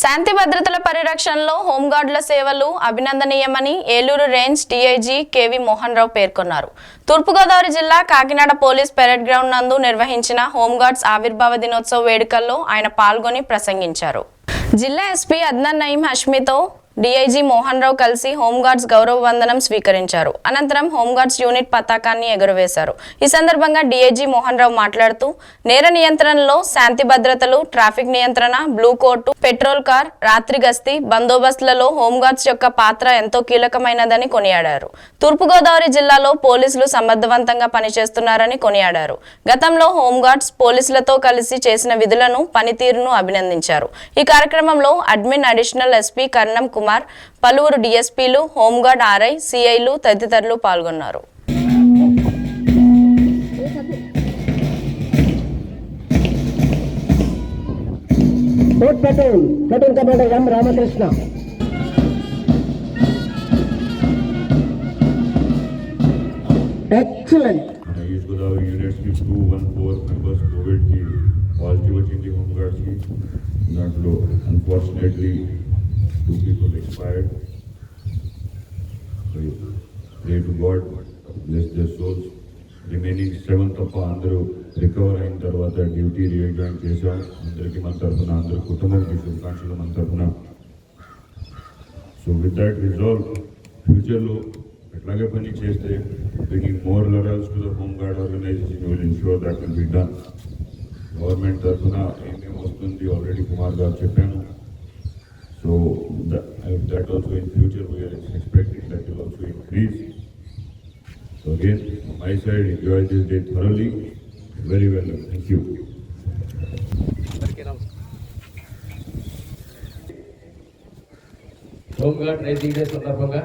శాంతి భద్రతల పరిరక్షణలో హోంగార్డుల సేవలు అభినందనీయమని Eluru range DIG K V Mohan Rao పేర్కొన్నారు. తూర్పుగోదావరి జిల్లా కాకినాడ పోలీస్ పెరేడ్ గ్రౌండ్ నందు నిర్వహించిన హోంగార్డ్స్ ఆవిర్భావ దినోత్సవ వేడుకల్లో ఆయన పాల్గొని ప్రసంగించారు. జిల్లా ఎస్పీ అద్నాన్ నయీం హష్మితో డీఐజీ మోహన్ రావు కలిసి హోంగార్డ్స్ గౌరవ వందనం స్వీకరించారు. అనంతరం హోంగార్డ్స్ యూనిట్ పతాకాన్ని ఎగురవేశారు. ఈ సందర్భంగా డీఐజీ మోహన్ రావు మాట్లాడుతూ నేర నియంత్రణలో శాంతి భద్రతలు ట్రాఫిక్ నియంత్రణ బ్లూ కోర్టు పెట్రోల్ కార్ రాత్రి గస్తీ బందోబస్తులలో హోంగార్డ్స్ యొక్క పాత్ర ఎంతో కీలకమైనదని కొనియాడారు. తూర్పుగోదావరి జిల్లాలో పోలీసులు సమర్థవంతంగా పనిచేస్తున్నారని కొనియాడారు. గతంలో హోంగార్డ్స్ పోలీసులతో కలిసి చేసిన విధులను పనితీరును అభినందించారు. ఈ కార్యక్రమంలో admin additional SP Karnam Kumar పలువురు డీఎస్పీలు హోంగార్డ్ ఆర్ఐ సిఐలు తదితరులు పాల్గొన్నారు. Commander M Ramakrishna. ఎక్సలెంట్. వచ్చింది దాంట్లో unfortunately people people expired pray to God, bless their souls. Remaining seven తప్ప అందరూ రికవర్ అయిన తర్వాత డ్యూటీ రీజాయిన్ చేశాం. అందరికీ మన తరఫున అందరి కుటుంబానికి శుభాకాంక్షలు మన తరఫున. సో విత్ దట్ రిజాల్వ్ ఫ్యూచర్లో ఎట్లాగే పని చేస్తే bringing more levels to the home guard organisation will ensure that will be done government తరఫున ఏమేమి వస్తుంది ఆల్రెడీ కుమార్ గారు చెప్పాను. so that also in future we are expecting that will also increase so again my side enjoy this day thoroughly very well thank you home guard raising day సందర్భంగా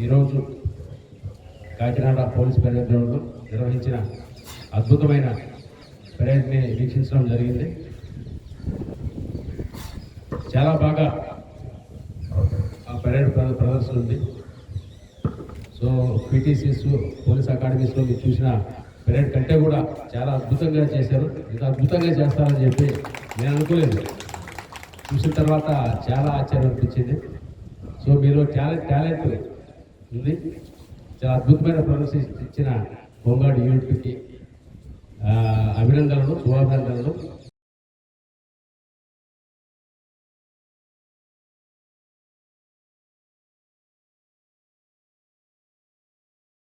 ఈరోజు Kakinada police parade గ్రౌండ్లో నిర్వహించిన అద్భుతమైన పెరేడ్ని వీక్షించడం జరిగింది చాలా బాగా ఆ పరేడ్ ప్ర- ప్రదర్శన ఉంది. సో పీటీసీస్ పోలీస్ అకాడమీస్లో మీరు చూసిన పరేడ్ కంటే కూడా చాలా అద్భుతంగా చేశారు. ఇంత అద్భుతంగా చేస్తారని చెప్పి నేను అనుకోలేదు. చూసిన తర్వాత చాలా ఆశ్చర్యం అనిపించింది. సో మీరు టాలెంట్ టాలెంట్ ఉంది. చాలా అద్భుతమైన ప్రదర్శన ఇచ్చిన బొంగాడు యూనిట్కి అభినందనలు శుభాభినందనలు.